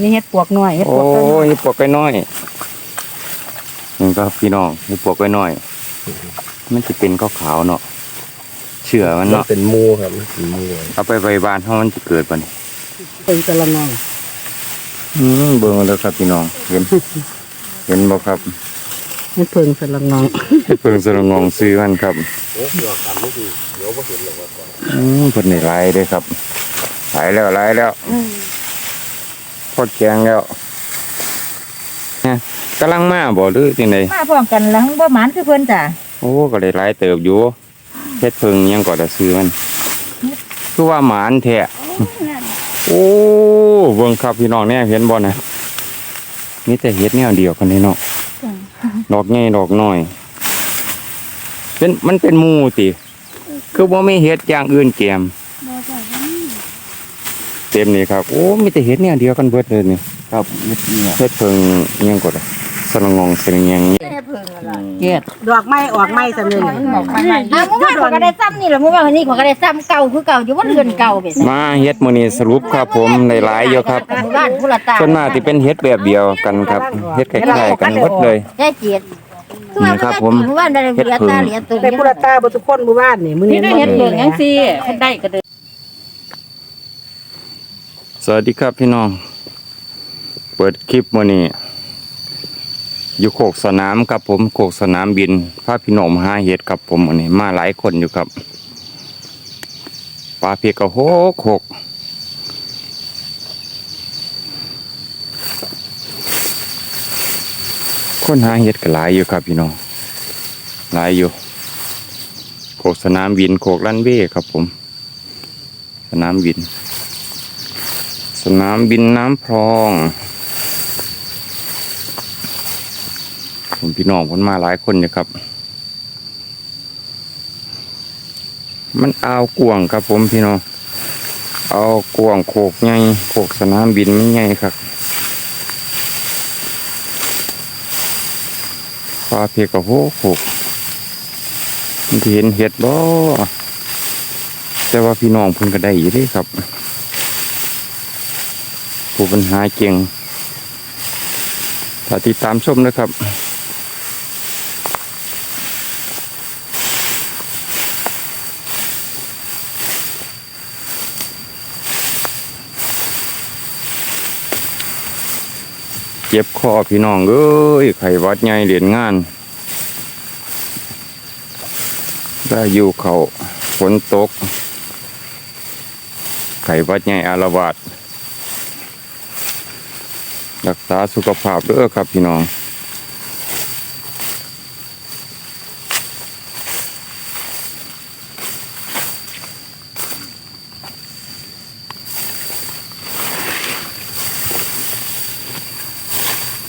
นี่เฮ็ดปวกน้อยเฮ็ดโอ้ปวกน้อยยนี่ปวกน้อยนี่ครับพี่น้องนี่ปวกน้อย มันจะเป็นขาวๆเนาะเชื่อมันมันเนาะเป็นหมูครับมันเป็นหมูเอาไปไว้บ้านเฮามันจะเกิดปะนี่เป็นกะละงองอืมเบิ่งเอาเลยครับพี่น้องเห็น เห็นบ่ครับมันเพิ่งสะละงองเพิ่งสระงองซื้อมันครับโอ้ยอดกันไม่ดีเดี๋ยวก็เห็นหรอกว่าก่อนอืมเพิ่นได้หลายเด้อครับหลายแล้วหลายแล้ว พอดแกงแล้วเนี่ยกำลังมาบ่หรือจังไดมาพร้อมกันแล้วบ่หมานคือเพิ่นจ้ะโอ้ก็ได้หลายเติบอยู่เฮ็ดเพิ่งยังก็ได้ซื้อมันคือว่าหมานแท้โอ้เบิ่งครับพี่น้องเนี่ยเห็นบ่นะมีแต่เฮ็ดแนวเดียวกันนี่เนาะดอกใหญ่ดอกน้อย เป็นมันเป็นหมู่ติคือบ่มีเฮ็ดอย่างอื่นแกม เต็มนี่ครับโอ้มีแต่เห็ดเนี่ยเดียวกันเบิดเลยนี่ครับนิดเนี่ยเห็ดเพิงอิหยังกดอะสนงองเสงยังแค่เพิ่งอะไรเฮ็ดดอกไม้ออกไม้ซะนึงบอกไปอะเมื่อวานเขาก็ได้ซ้ำนี่แหละเมื่อวานนี้เขาก็ได้ซ้ำเก่าคือเก่าอยู่ว่าเรือนเก่าไปซะมาเห็ดมื้อนี้สรุปครับผมในหลายอยู่ครับเมื่อวานผู้ละตาส่วนมากที่เป็นเห็ดแบบเดียวกันครับเห็ดคล้ายๆกันหมดเลยได้เกียรตินี่ครับผมเมื่อวานได้เหลือตาเหลือตัวแต่ผู้ละตาบ่ทุกคนหมู่บ้านนี่มื้อนี้นี่ได้เฮ็ดเบิ่งจังซี่เพิ่นได้ก็เด้อ สวัสดีครับพี่น้อง เปิดคลิปมื้อนี้อยู่โคกสนามครับผมโคกสนามบินพาพี่น้องหาเห็ดครับผมมื้อนี้มาหลายคนอยู่ครับปลาเพียกก็โหกหกคนหาเห็ดก็หลายอยู่ครับพี่น้องหลายอยู่โคกสนามบินโคกลันเว่ครับผม สนามบิน สนามบินน้ำพรองผมพี่น้องคนมาหลายคนอยู่ครับ มันเอากวางครับผมพี่น้อง เอากวางโคกใหญ่โคกสนามบินไม่ใหญ่ครับปลาเพียกกับโหกโหกเห็นเห็ดบ่แต่ว่าพี่น้องเพิ่นก็ได้อยู่ด้ครับ ผู้ปัญหาเก่งถ้าติดตามชมนะครับ เจ็บคอพี่น้องเอ้ยไขวัดใหญ่เหรียญงาน ได้อยู่เขาฝนตก ไขวัดใหญ่อารวาส รักษาสุขภาพเด้อครับพี่น้อง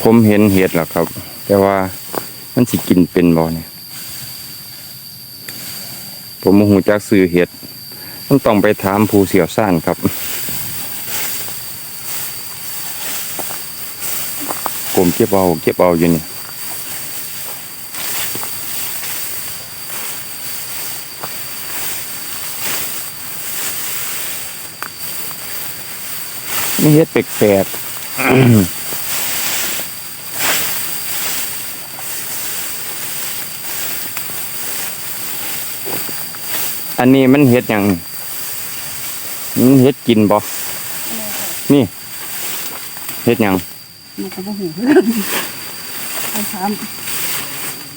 ผมเห็นเห็ดแล้วครับ แต่ว่ามันสิกินเป็นบ่เนี่ย ผมบ่หูจักซื้อเห็ดมันต้องไปถามผู้เสี่ยวซ่านครับ ผมเก็บเอาเก็บเอาอยู่นี่นี่เห็ดแปลกๆอันนี้มันเห็ดหยังมันเห็ดกินบ่นี่ เห็ดหยัง มันก็บ่หูเอาถาม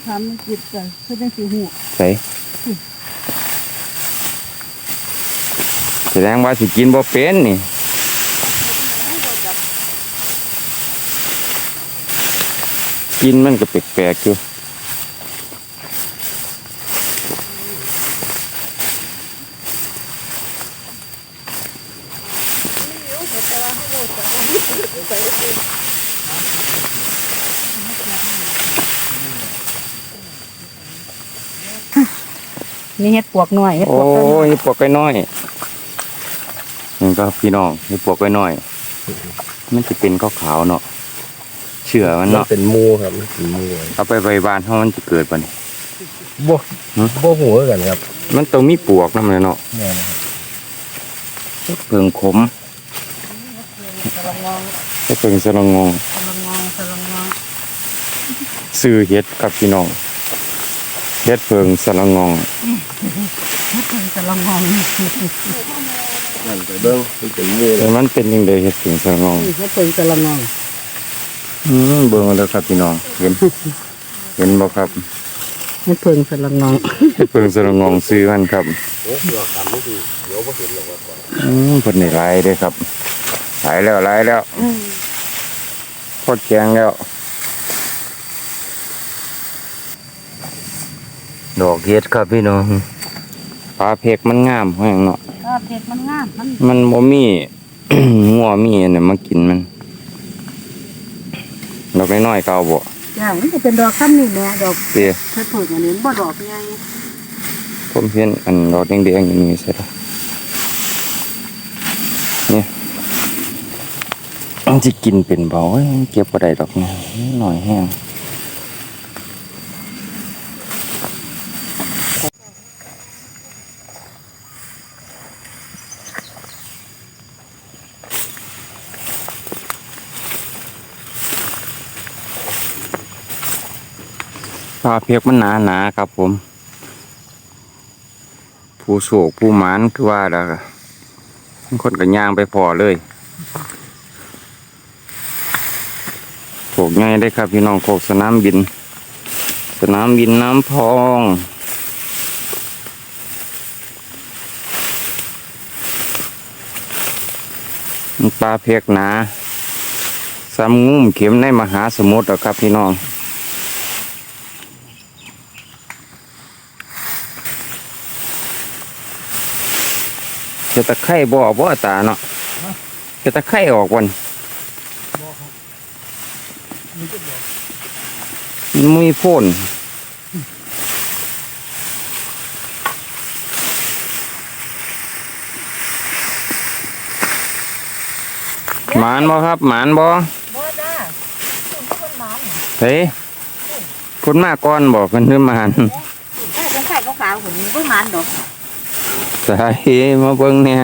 ถามมันจิตใจเพิ่นจังสิฮู้ใส่แสดงว่าสิกินบ่เป็นนี่กินมันก็แปลกๆอยู่ นี่เฮ็ดปวกน้อยเฮ็ดโอ้ปวกน้อยยปวกน้อยนี่ก็พี่น้องนี่ปวกน้อย มันจะเป็นขาวๆเนาะเชื่อมันมันเนาะเป็นหมูครับมันเป็นหมูเอาไปไว้บ้านเฮามันจะเกิดปะนี่บ่ฮะบ่หัวกันครับมันต้องมีปวกนำเลยเนาะแม่นะครับเพิงขมเฮ็ดเพิงสลังงองสลังงองสลังงองซื้อเฮ็ดครับพี่น้องเฮ็ดเพิงสลังง องเฮ็ดเพิงสลังงองนั่นไปเบิ้งมันเป็นหมูแต่มันเป็นยังไงเฮ็ดเพิงสลังงองนี่เฮ็ดเพิงสลังงองอืมเบิ่งเอาแล้วครับพี่น้องเห็น เห็นบ่ครับเฮ็ดเพิงสลังงองเฮ็ดเพิงสลังงองซื้อมันครับโอ้ยดอกคำนี่คือเดี๋ยวบ่เห็นหรอกว่าก่อนอืมเพิ่นนี่หลายเด้ครับหลายแล้วหลายแล้วพอดแกงแล้ว ดอกเฮ็ดครับพี่น้องปลาเพกมันงามแฮงเนาะก็เผ็ดมันงาม มันมันบ่มี งัวมีอันนั้นมากินมัน ดอกน้อยๆก็เอาบ่จ้ามันจะเป็นดอกซ้ำนี่แหละดอกเด้เฮ็ดเพิงอันนี้บ่ดอกใหญ่ผมเห็นอันดอกแดงๆอย่างนี้ใช่ปะเนี่ยมันจะกินเป็นเบาเอ้ยเก็บบ่ได้ดอกเนี่ยหน่อยแห้ง ปลาเพียกมันหนาหนาครับผม ผู้โศกผู้หมานคือว่าแล้วคนก็ย่างไปพอเลยโขกง่ายได้ครับพี่น้องโขกสนามบิน สนามบินน้ำพองปลาเพกหนาซ้ำงุ้มเข็มในมหาสมุทรอครับพี่น้อง จะตะไคร่บ่บ่ตาเนาะเจะตะไคร่ออกวันมันมีโพ่นหมานบ่ครับ หมานบ่บ่จ้าคุณคนหมานเฮ้ยคนมาก่อนบ่เพิ่นคือหมานถ้าเป็นไข่ขาวๆหุ่นบ่หมานดอก สายมาเบิ่งเนี่ย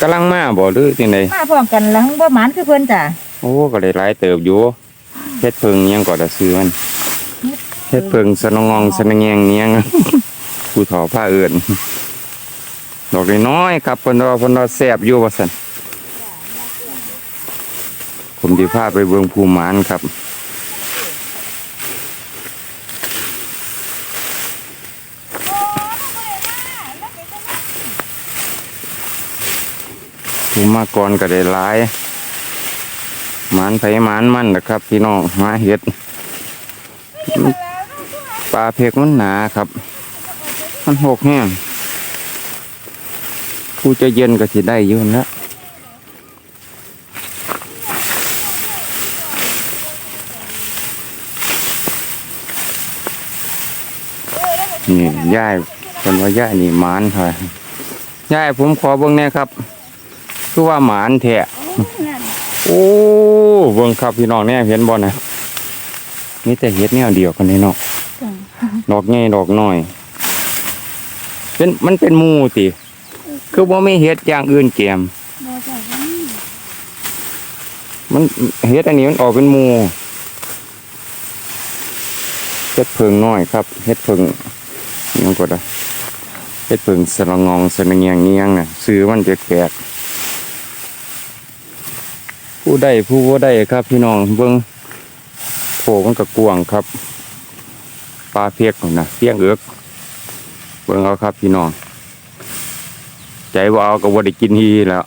กำลังมาบ่หรือจังไดมาพร้อมกันแล้วบ่หมานคือเพิ่นจ้ะโอ้ก็ได้หลายเติบอยู่เฮ็ดเพิงอิหยังก็ได้ซื้อมันเฮ็ดเพิงสนององสนงแงงเนียงผู้ถอผ้าเอื่นดอกน้อยๆครับเพิ่นว่าเพิ่นว่าแซ่บอยู่ว่าซั่นผมสิพาไปเบิ่งภูหมานครับ มากรก็ได้หลายหมานไผหมานมันนะครับ พี่น้องมาเห็ดปลาเพกมันหนาครับ มันหกแห้งผู้จะเย็นก็สิได้ยืนแล้วนี่ย่ายเป็นว่าย่ายนี่มานค่ะย่ายผมขอเบิ่งแน่ครับ คือว่าหมานแท้โอ้เบิ่งครับพี่น้องเนี่ยเห็นบ่นะนี่แต่เห็ดแนวเดียวกันนี่เนาะดอกใหญ่ดอกน้อย เป็นมันเป็นหมูติคือบ่มีเห็ดอย่างอื่นแกมบ่จ้ามันเห็ดอันนี้มันออกเป็นหมูเห็ดเพิงน้อยครับเห็ดเพิงอิหยังก็ได้เห็ดเพิงสะละงองสะละเงียงเงียงน่ะซื้อมันแปลกๆ ผู้ใดผู้บ่ได้ครับ พี่น้องเบิ่งโผมันก็กวงครับปลาเพียกนะเพียงเอือกเบิ่งเอาครับ พี่น้อง ใจว่าเอาก็บ่ได้กินทีแล้ว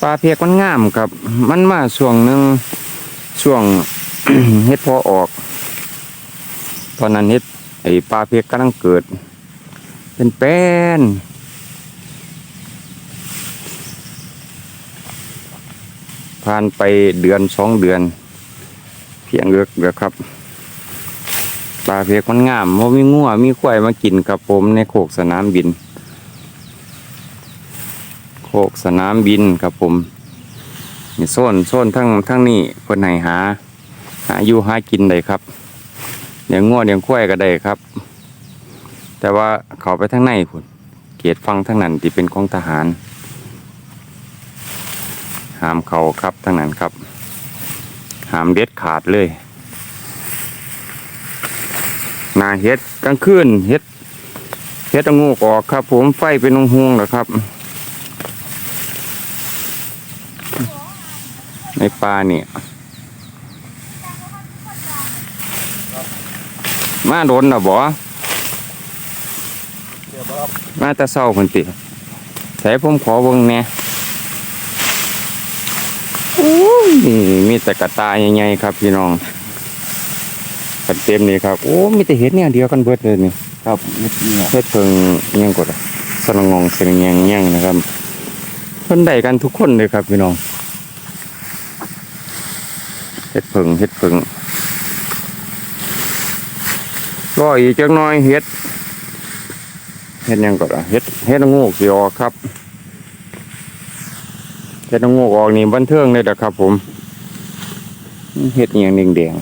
ปลาเพียกมันงามครับ มันมาช่วงหนึ่งช่วงเฮ็ดพอออก ตอนนั้นเฮ็ดไอ้ปลาเพียกกำลังเกิด เป็นแป้น ผ่านไปเดือนสองเดือน เพียงเอือกเดียวครับปลาเพียกมันงามเพราะมีงัวมีควายมากินกับผมในโขกสนามบินโคกสนามบินครับผมนี่โซนโซนทั้งทั้งนี้เพิ่นให้หา หาอยู่หากินได้ครับเลี้ยงงัวเลี้ยงควายก็ได้ครับ แต่ว่าเขาไปทางในพุ่นเกียรติฟังทางนั้นที่เป็นของทหาร หามเขาครับทั้งนั้นครับ หามเด็ดขาดเลยนาเฮ็ดกลางคืนเฮ็ดเฮ็ดเอางูกออกครับ ผมไฟเป็นห่วงๆเหรอครับ ในป่าเนี่ยมาโดนนะบ่มาต่เศร้าคนติใส่ผมขอเบิ่งแหน่โอ้ยมีแต่กระตายใหญ่ๆครับ พี่น้องกันเต็มนี่ครับโอ้มีแต่เห็ดเนี่ยเดียวกันเบิดเลยนี่ครับเม็ดเนี่ยเฮ็ดเพิงอิหยังกดอะสลังงองเสงแยงแยงนะครับเพิ่นได้กันทุกคนเลยครับ พี่น้องเฮ็ดเพิงเฮ็ดเพิงรออีกจักหน้อยเฮ็ดเฮ็ดหยังกดอะเฮ็ดเฮ็ดงูกสิออกครับ เฮ็ดงูกออกนี่บันเทิงเลยนะครับ ผมเฮ็ดอหยังแดง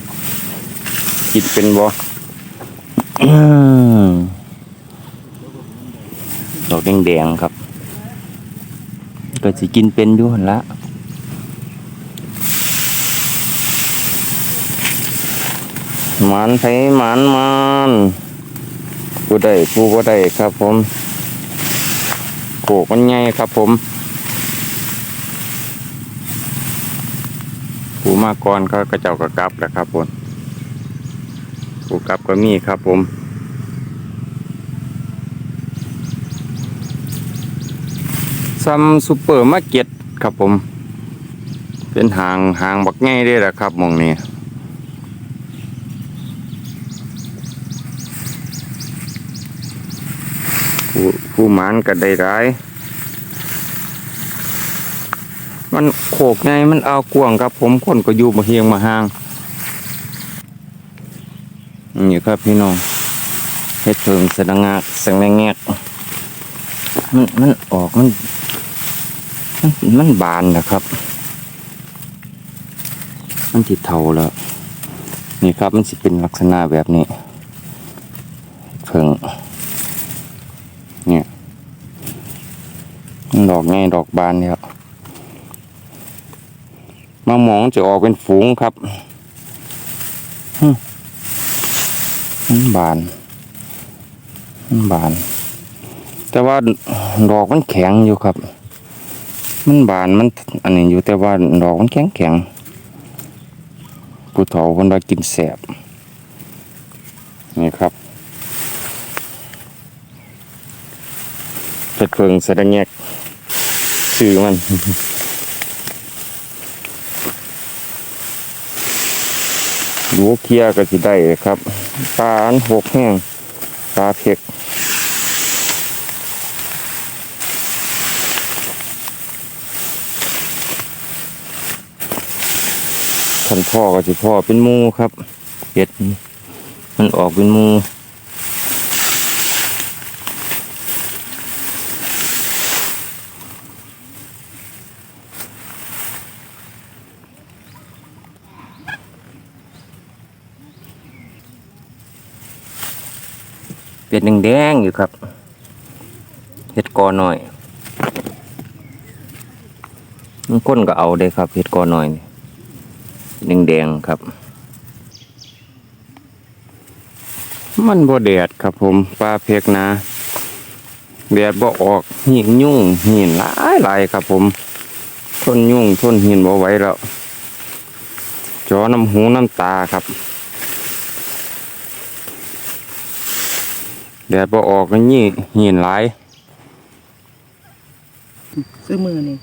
ๆคิดเป็นบ่อืมดอกแดงๆครับ ก็สิกินเป็นอยู่หั่นละหมันไผหมันมันผู้ใดผู้บ่ได้ครับผมโขกมันใหญ่ครับผม ผู้มาก่อนเขาก็เจ้าก็กลับแหล้วครับผมผู้กลับก็มีครับผมซัมซูเปอร์มาร์เก็ตครับผม เป็นหางหางบักง่ายด้แหละครับมองนี้ผู้ผู้หมานก็ได้ร้าย มันโขกไงมันเอากวงครับ ผมคนก็อยู่มาเฮียงมาห่างนี่ครับพี่น้องเฮ็ดเพิงสะดังงาสังแงแงกมันมันออกมัน มันมันบานนะครับ มันติดเทาแล้วนี่ครับมันสิเป็นลักษณะแบบนี้เพิ่งเนี่ยดอกง่ายดอกบานเนี่ย มามองจะออกเป็นฝูงครับหึมันบานมันบาน แต่ว่าดอกมันแข็งอยู่ครับ มันบานมัน อันนี้อยู่แต่ว่าดอกมันแข็งแข็งผู้เฒ่าคนว่ากินแสบนี่ครับเป็ดเพิงสะดงแยกชื่อมัน ดูเคียก็สิได้ครับปลาอันหกแห้งปลาเพ็กขันพ่อก็สิพ่อเป็นมูครับเห็ดมันออกเป็นมู เป็นแดงๆอยู่ครับเห็ดกอหน่อยมันก้นก็เอาได้ครับเห็ดกอหน่อยนี่แดงๆครับ มันบ่แดดครับผมปลาเพกนะแดดบ่ออกหินยุ่งหินหลายหลายครับผมทนยุ่งทนหินบ่ไหวแล้วจอน้ำหูน้ำตาครับ แดดบ่ออกก็ยี่หินหลาย ซื้อมือนี่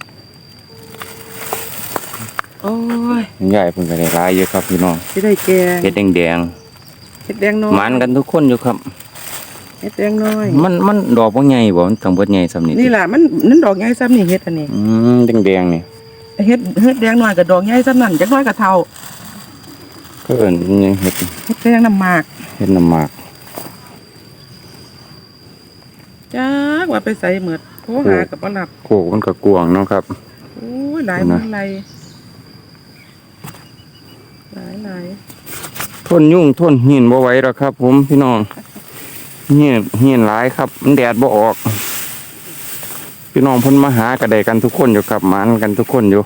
โอ้ยใหญ่เพิ่นก็ได้หลายอยู่ครับพี่น้องสิได้แกงเฮ็ดแดงเฮ็ดแดงน้อยๆหมันกันทุกคนอยู่ครับเฮ็ดแดงน้อย มันมันดอกบ่ใหญ่บ่มันต้องเบิดใหญ่ซำนี้นี่ล่ะมันนั่นดอกใหญ่ซ้ำนี่เฮ็ดอันนี้อืมแดงๆนี่เฮ็ดเฮ็ดแดงน้อยกับดอกใหญ่ซ้ำนั่นจักน้อยกับเท่าก็เอิ้นอิหยังเฮ็ดเฮ็ดแดงน้ำหมาก เฮ็ดน้ำหมาก จักว่าไปใส่เหมือดโทรหากับบ่รับโคกมันก็กวางเนาะครับ โอ้ยหลายนะมันไรหลายหลายทนยุ่งทนหินบ่ไหวแล้วครับ ผมพี่น้องเหียนเหียนหลายครับ มันแดดบ่ออก พี่น้องเพิ่นมาหาก็ได้กันทุกคนอยู่ครับหมานกันทุกคนอยู่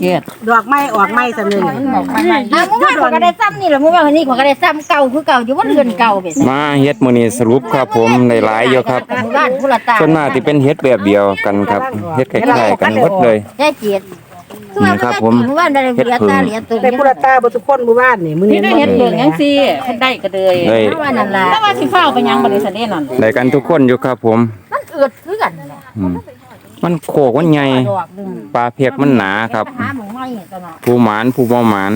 เจ็ดดอกไม้ออกไม้ซะนี่อะมึงว่าขอยก็ได้ซ้ำนี่แหละมึงว่าวันนี้ขอยก็ได้ซ้ำเก่าคือเก่าอยู่บ่เรือนเก่าเบ็ดมาเฮ็ดมื้อนี้สรุปครับผมได้หลายอยู่ครับหมู่บ้านผู้ละตาส่วนมากที่เป็นเฮ็ดแบบเดียวกันครับเฮ็ดคล้ายๆกันหมดเลยยายเกียรติคือนี่ว่าครับหผมมู่บ้านได้เหลือตาเหลือตัวได้พุทธตาบ่ทุกคนหมู่บ้านนี่มื้อนี้นี่ได้เห็ดเบิ่งจังซี่เฮ็ดได้ก็เลยได้เพราะว่านั่นล่ะแต่ว่าสิฟ้าวไปยังบ่ได้สันเด้นั่นได้กันทุกคนอยู่ครับผมมันเอือดคือกันแหละอื มมันโคกมันใหญ่ดอกหนึงปลาเพียกมันหนาครับ ไปหาหมูไม้ตลอดผู้หมานผู้บ่หมาน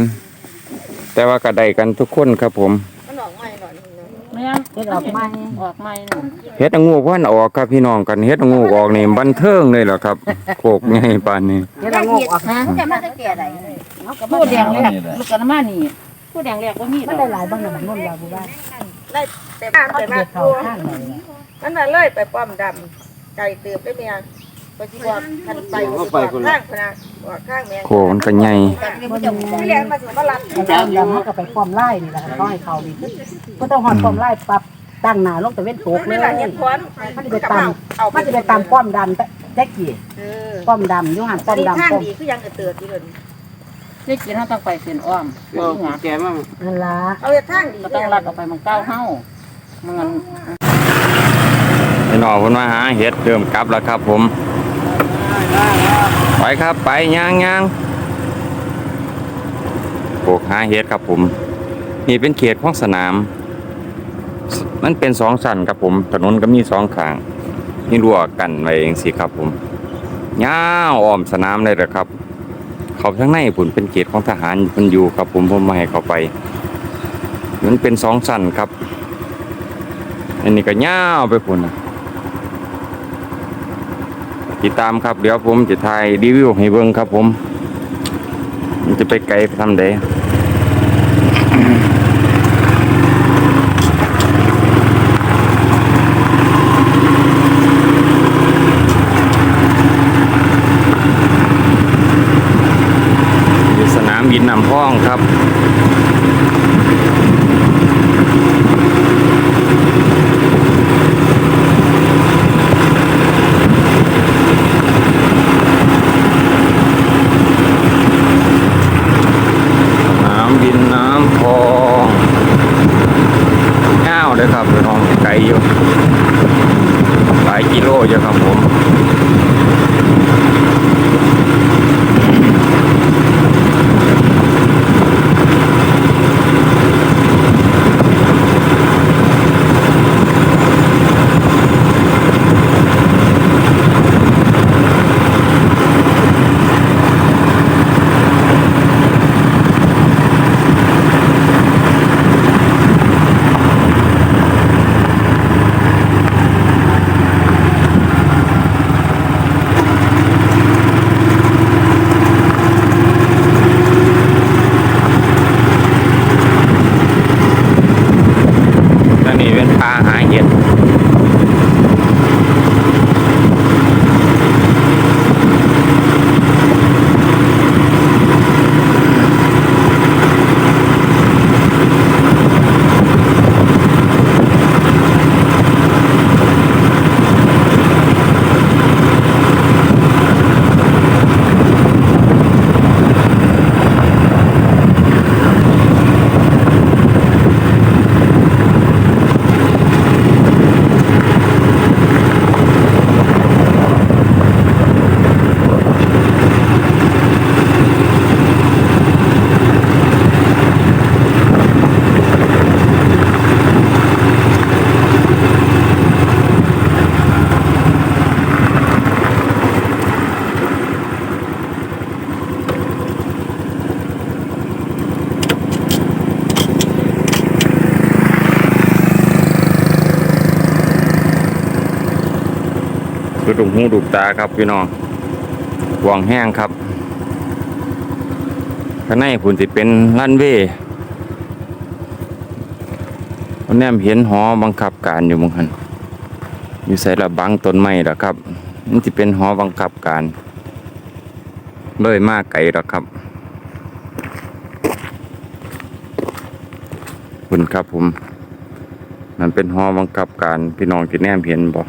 แต่ว่าก็ได้กันทุกคนครับผมแม่นเฮ็ดดอกไม้ออกใหม่นั่นเฮ็ดงูกวันออกครับพี่น้องกันเฮ็ดงูกออกนี่บันเทิงเลยเหรอครับโคกใหญ่ปานนี้เฮ็ดละงกออกฮะจะมาได้แก่ใดผู้แดงแรกลูกกันมานี่ผู้แดงแรกบ่มีดมันอกได้หลายบ้างน่ะมันนุ่นว่าหมู่บ้านแต่บ้านแต่บ้านเข้าข้างเลยมันน่ะเลยไปป้อมดำไก่เติบได้เมีย ไปที่บอกทันไปบอกข้างพนักบอกข้างแม่โคกมันก็ใหญ่ที่เรียนมาสมาลัดมันจะแล้วมันก็ไปป้อมไล่นี่แหละเขาให้เขานี่ก็ต้องหอดป้อมไล่ปรับตั้งหน้าลงตะเว้นตกเลนี่ยแหละเห็นควันมันจะไปตามมันจะไปตามป้อมดำแจ๊กกี้เออป้อมดำอยู่หันป้อมนี่ดำข้างป้อมดีคือยังเติบที่เดินได้กินเฮาต้องไปเส้นอ้อมเส้นหัวนั่นล่ะเอาเห็ดทางดีก็ต้องลัดออกไปมันเก้าเฮามันงั้นพี่น้องเพิ่นมาหาเฮ็ดเริ่มกลับแล้วครับผม ไปครับไปย่างย่างโคกหาเฮ็ดครับผม นี่เป็นเขตของสนาม มันเป็นสองชั้นครับผม ถนนก็มีสองข้างมีรั้วกันไว้เองสิครับผมย่าอ้อมสนามเลยนะครับ เขาทั้งในผุนเป็นเขตของทหารมันอยู่ครับผมผมไมาให้เขาไปมันเป็นสองชั้นครับ อันนี้ก็ย่าไปพุ่นนะ ติดตามครับเดี๋ยวผมจะถ่ายรีวิวให้เบิ่งครับ ผม มันจะไปไกลทำไดสนามบินนำพ้องครับ คือดุกหูดุกตาครับพี่น้องหวงแห้งครับข้างในผุนสิเป็นลั่นเว่วันนี้เห็นหอบังคับการอยู่มึงหันอยู่ใส่ระบังต้นไม้ล้วครับนี่จะเป็นหอบังคับการเลยมากไกลล้วครับคุณครับผมนั่นเป็นหอบังคับการพี่น้องที่แนมเห็นบ่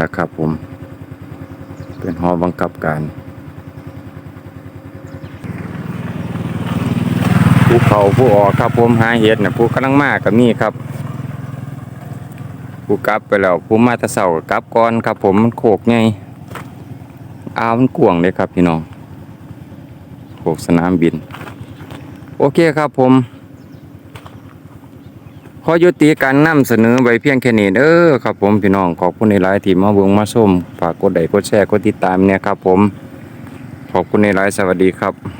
นะครับผม เป็นหอบังคับการผู้เขาผู้ออกครับผมหาเห็ดนะผู้กำลังมากกับนี่ครับผู้กลับไปแล้วผู้มาตะเสาก็กลับก่อนครับ ผมมันโขกไงอาวมันกวงเลยครับพี่น้องโขกสนามบิน โอเคครับผม อยุติการนำเสนอไว้เพียงแค่นี้เด้อครับผมพี่น้องขอบคุณในหลายที่มาเบิ่งมาชมฝากกดไลค์กดแชร์กดติดตามเนี่ยครับผมขอบคุณในหลายสวัสดีครับ